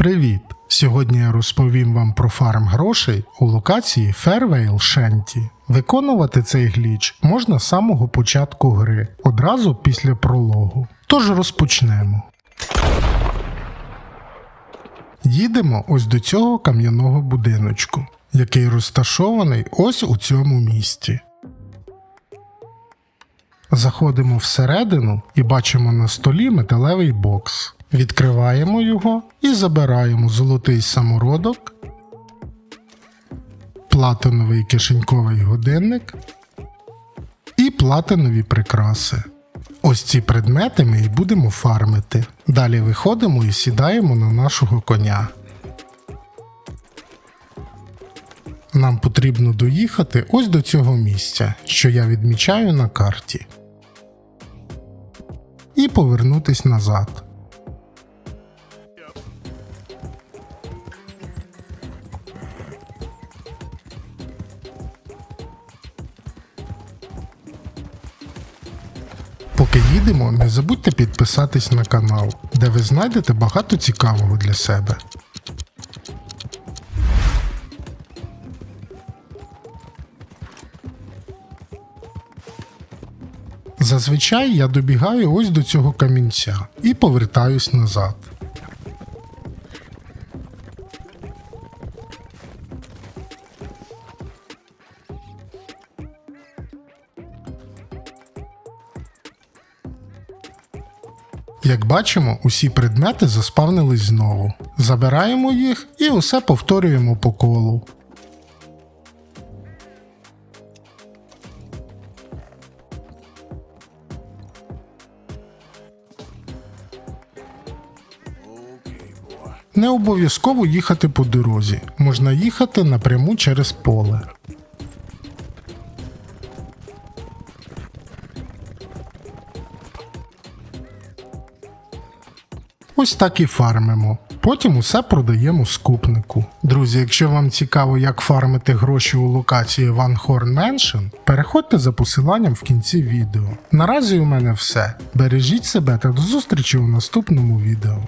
Привіт! Сьогодні я розповім вам про фарм грошей у локації Fairvale Shanty. Виконувати цей гліч можна з самого початку гри, одразу після прологу. Тож розпочнемо. Їдемо ось до цього кам'яного будиночку, який розташований ось у цьому місті. Заходимо всередину і бачимо на столі металевий бокс. Відкриваємо його і забираємо золотий самородок, платиновий кишеньковий годинник і платинові прикраси. Ось ці предмети ми і будемо фармити. Далі виходимо і сідаємо на нашого коня. Нам потрібно доїхати ось до цього місця, що я відмічаю на карті, і повернутись назад. Поки їдемо, не забудьте підписатись на канал, де ви знайдете багато цікавого для себе. Зазвичай я добігаю ось до цього камінця і повертаюсь назад. Як бачимо, усі предмети заспавнились знову. Забираємо їх і усе повторюємо по колу. Не обов'язково їхати по дорозі, можна їхати напряму через поле. Ось так і фармимо. Потім усе продаємо скупнику. Друзі, якщо вам цікаво, як фармити гроші у локації Van Horn Mansion, переходьте за посиланням в кінці відео. Наразі у мене все. Бережіть себе та до зустрічі у наступному відео.